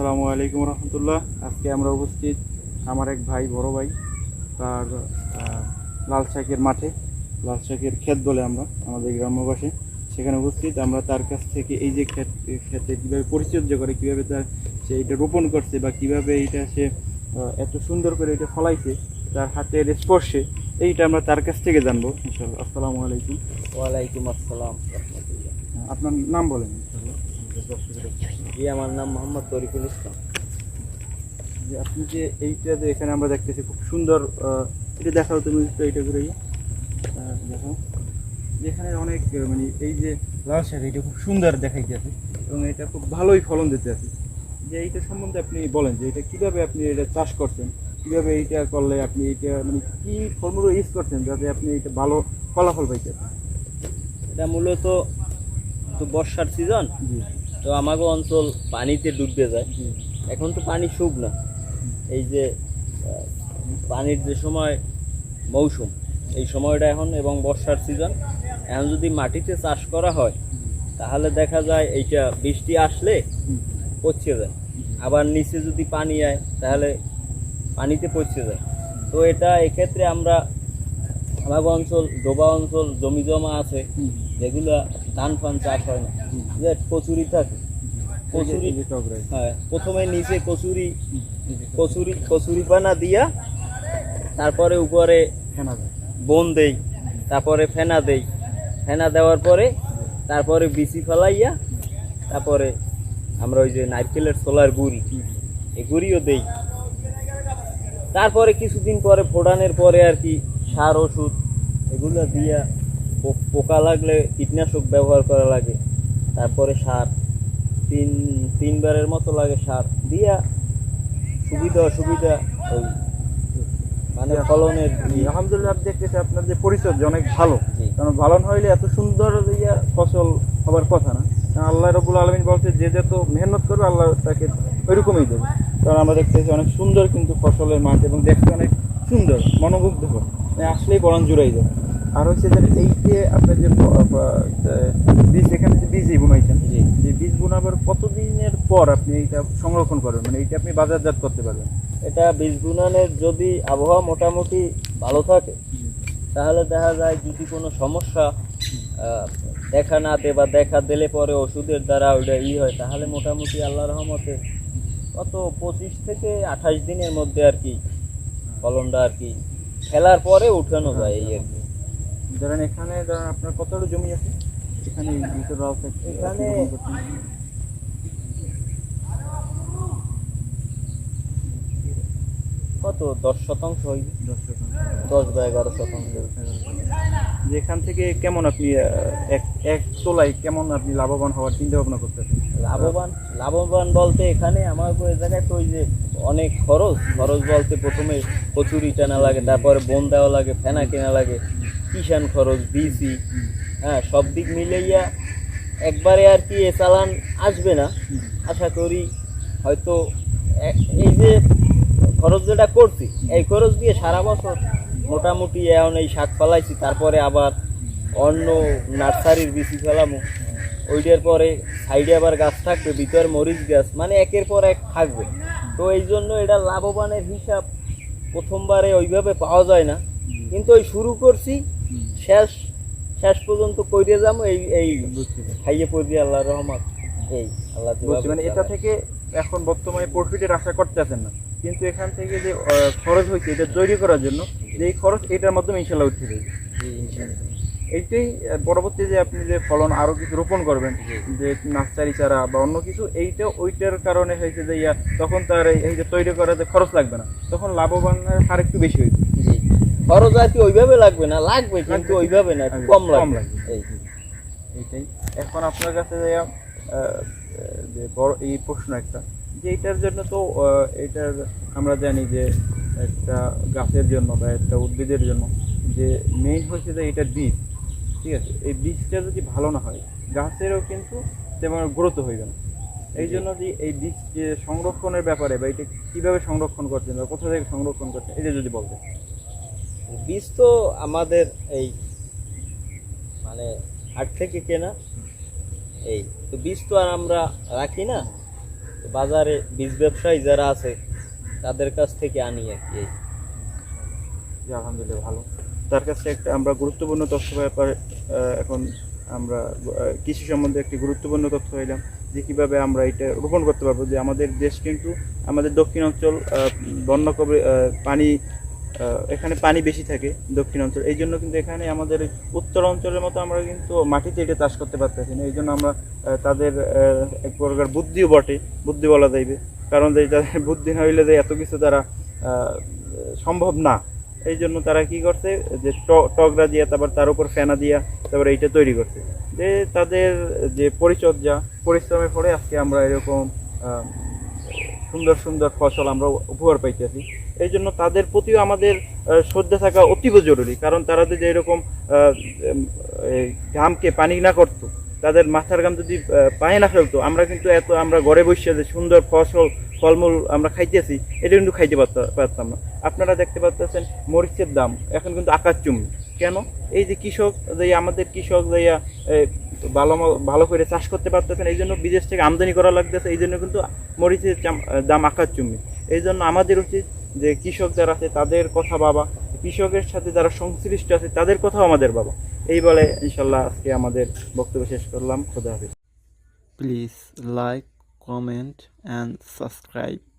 আসসালামু আলাইকুম রহমতুল্লাহ। আজকে আমরা উপস্থিত আমার এক ভাই বড় ভাই তার লাল শাকের মাঠে লাল শাকের ক্ষেত বলে আমরা আমাদের গ্রাম্যবাসী। সেখানে উপস্থিত আমরা তার কাছ থেকে এই যে ক্ষেত ক্ষেতে কীভাবে পরিচর্যা করে কীভাবে তার সে এটা রোপণ করছে বা কীভাবে এইটা সে এত সুন্দর করে এটা ফলাইছে তার হাতের স্পর্শে এইটা আমরা তার কাছ থেকে জানব ইনশাল্লাহ আসসালামু আলাইকুম। ওয়ালাইকুম আসসালাম আপনার নাম বলেন। ইনশাল্লাহ জি আমার নাম মোহাম্মদ তরিকুল ইসলাম। যে আপনি যে এইটা যে এখানে আমরা দেখতেছি খুব সুন্দর এটা দেখাও তুমি এইটা ইয়ে। দেখো। যেখানে অনেক মানে এই যে লাল শাক এটা খুব সুন্দর দেখাইতেছে এবং এটা খুব ভালোই ফলন দিতে আছে। যে এইটা সম্বন্ধে আপনি বলেন যে এটা কীভাবে আপনি এটা চাষ করছেন কীভাবে এইটা করলে আপনি এইটা মানে কি ফর্মুলা ইউজ করছেন যাতে আপনি এটা ভালো ফলাফল পাইতেন এটা মূলত তো বর্ষার সিজন জি। তো আমাগো অঞ্চল পানিতে ডুববে যায়। এখন তো পানি শুক না। এই যে পানির যে সময় মৌসুম এই সময়টা এখন এবং বর্ষার সিজন এখন যদি মাটিতে চাষ করা হয় তাহলে দেখা যায় এইটা বৃষ্টি আসলে পচে যায়। আবার নিচে যদি পানি আয় তাহলে পানিতে পচে যায়। তো এটা এক্ষেত্রে আমরা আমাগো অঞ্চল ডোবা অঞ্চল জমি জমা আছে যেগুলো ধান ফান চাষ হয় না। কচুরি থাকে। কচুরি। হ্যাঁ প্রথমে নিচে কচুরি কচুরি কচুরি পানা দিয়া তারপরে উপরে বন দেই তারপরে ফেনা দেই। ফেনা দেওয়ার পরে তারপরে বিচি ফেলাইয়া তারপরে আমরা ওই যে নারকেলের সোলার গুড়ি এই গুড়িও দেই। তারপরে কিছুদিন পরে ফোড়ানোর পরে আর কি সার ওষুধ এগুলো দিয়া পোকা লাগলে কীটনাশক ব্যবহার করা লাগে। তারপরে সার তিন তিনবারের মতো লাগে সার দিয়া সুবিধা অসুবিধা ওই মানে ফলনের আলহামদুলিল্লাহ দেখতেছি আপনার যে পরিচর্যা অনেক ভালো। কারণ ভালো হইলে এত সুন্দর ইয়া ফসল হবার কথা না। কারণ আল্লাহ রবুল আলমিন বলছে যে যত মেহনত করবে আল্লাহ তাকে ওইরকমই দেবে। কারণ আমরা দেখতেছি অনেক সুন্দর কিন্তু ফসলের মাঠ এবং দেখতে অনেক সুন্দর মনোমুগ্ধকর। মানে আসলেই বরণ জুড়াই যায়। আর হচ্ছে যে এই যে আপনার যে বীজ এখানে যে বীজ বুনাইছেন। যে বীজ বোনাবার কতদিনের পর আপনি এইটা সংরক্ষণ করবেন? মানে এইটা আপনি বাজারজাত করতে পারবেন। এটা বীজ বুনানের যদি আবহাওয়া মোটামুটি ভালো থাকে তাহলে দেখা যায় যদি কোনো সমস্যা দেখা না দে বা দেখা দিলে পরে ওষুধের দ্বারা ওইটা ই হয় তাহলে মোটামুটি আল্লাহ রহমতে কত পঁচিশ থেকে আঠাশ দিনের মধ্যে আর কি ফলনটা আর কি খেলার পরে উঠানো যায় এই আর কি। ধরেন এখানে ধরেন আপনার কতটা জমি আছে? এখানে এখানে- কত? দশ শতাংশ হইবে দশ শতাংশ। দশ বা এগারো শতাংশ। যে এখান থেকে কেমন আপনি এক এক তোলায় কেমন আপনি লাভবান হওয়ার চিন্তা ভাবনা করতেছেন? লাভবান লাভবান বলতে এখানে আমার ওই জায়গায় তো ওই যে অনেক খরচ। খরচ বলতে প্রথমে কচুরি টানা লাগে তারপরে বন দেওয়া লাগে ফেনা কেনা লাগে। কিষান খরচ বিসি হ্যাঁ সব দিক মিলাইয়া একবারে আর কি এ চালান আসবে না। আশা করি হয়তো এই যে খরচ যেটা করছি, এই খরচ দিয়ে সারা বছর মোটামুটি এখন এই শাক ফলাইছি তারপরে আবার অন্য নার্সারির বিচি ফেলামো। ওইটার পরে সাইডে আবার গাছ থাকবে, ভিতরে মরিচ গাছ মানে একের পর এক থাকবে। তো এই জন্য এটা লাভবানের হিসাব প্রথমবারে ওইভাবে পাওয়া যায় না। কিন্তু ওই শুরু করছি শেষ শেষ পর্যন্ত কইরে যাব এই এই খাইয়ে পড়ি আল্লাহ রহমত। এই আল্লাহ মানে এটা থেকে এখন বর্তমানে প্রফিটের আশা করতেছেন না। কিন্তু এখান থেকে যে খরচ হয়েছে এটা তৈরি করার জন্য যে এই খরচ এটার মাধ্যমে ইনশাল্লাহ উঠতে যাবে। এইটাই পরবর্তী যে আপনি যে ফলন আরও কিছু রোপণ করবেন যে নার্সারি চারা বা অন্য কিছু এইটা ওইটার কারণে হয়েছে যে ইয়া তখন তার এই- যে তৈরি করাতে খরচ লাগবে না তখন লাভবানের হার একটু বেশি জি খরচ আর কি ওইভাবে লাগবে না লাগবে কিন্তু ওইভাবে না কম লাগবে। লাগবে। এই এইটাই। এখন আপনার কাছে যে, যে বড় এই প্রশ্ন একটা যে এটার জন্য তো এটার আমরা জানি যে একটা গাছের জন্য বা একটা উদ্ভিদের জন্য যে মেইন হচ্ছে যে এটা বীজ ঠিক আছে? এই বীজটা যদি ভালো না হয় গাছেরও কিন্তু তেমন গ্রোথ হইবে না। এই জন্য যে এই বীজ যে সংরক্ষণের ব্যাপারে বা এটা কীভাবে সংরক্ষণ করছেন বা কোথা থেকে সংরক্ষণ করছেন এটা যদি বলতেন। বীজ তো আমাদের এই মানে হাট থেকে কেনা। এই, তো বীজ তো আর আমরা রাখি না। বাজারে বীজ ব্যবসায়ী যারা আছে, তাদের কাছ থেকে আনি আর কি। আলহামদুলিল্লাহ, ভালো। তার কাছে একটা আমরা গুরুত্বপূর্ণ তথ্য ব্যাপারে এখন আমরা কৃষি সম্বন্ধে একটি গুরুত্বপূর্ণ তথ্য হইলাম যে কীভাবে আমরা এটা রোপণ করতে পারব। যে আমাদের দেশ কিন্তু, আমাদের দক্ষিণ অঞ্চল বন্যা কবে পানি এখানে পানি বেশি থাকে দক্ষিণ অঞ্চল। এই জন্য কিন্তু এখানে আমাদের উত্তর অঞ্চলের মতো আমরা কিন্তু মাটিতে এটা চাষ করতে পারতেছি না। এই জন্য আমরা তাদের এক প্রকার বুদ্ধিও বটে, বুদ্ধি বলা যাইবে। কারণ যে তাদের বুদ্ধি না হইলে যে এত কিছু তারা সম্ভব না। এই জন্য তারা কি করছে, যে টগরা দিয়া, তারপর তার উপর ফেনা দিয়া, তারপর এইটা তৈরি করছে। যে তাদের যে পরিচর্যা পরিশ্রমের পরে আজকে আমরা এরকম সুন্দর সুন্দর ফসল আমরা উপহার পাইতেছি। এই জন্য তাদের প্রতিও আমাদের শ্রদ্ধা থাকা অতীব জরুরি। কারণ তারা যদি এরকম ঘামকে পানি না করতো, তাদের মাথার ঘাম যদি পায়ে না ফেলতো, আমরা কিন্তু এত, আমরা ঘরে বসে যে সুন্দর ফসল, ফলমূল আমরা খাইতেছি, এটা কিন্তু খাইতে পারত- পারতাম না। আপনারা দেখতে পাচ্ছেন মরিচের দাম, এখন কিন্তু আকাশ চুম্বি কেন? এই যে কৃষক যে আমাদের কৃষক যে ভালো ভালো করে চাষ করতে পারতেছেন এই জন্য বিদেশ থেকে আমদানি করা লাগতেছে এই জন্য কিন্তু মরিচের দাম আকাশ চুম্বি এই জন্য আমাদের উচিত যে কৃষক যারা আছে, তাদের কথা বাবা, কৃষকের সাথে যারা সংশ্লিষ্ট আছে, তাদের কথাও আমাদের বাবা। এই বলে ইনশাল্লাহ আজকে আমাদের বক্তব্য শেষ করলাম। খোদা হাফিজ। Please like comment and subscribe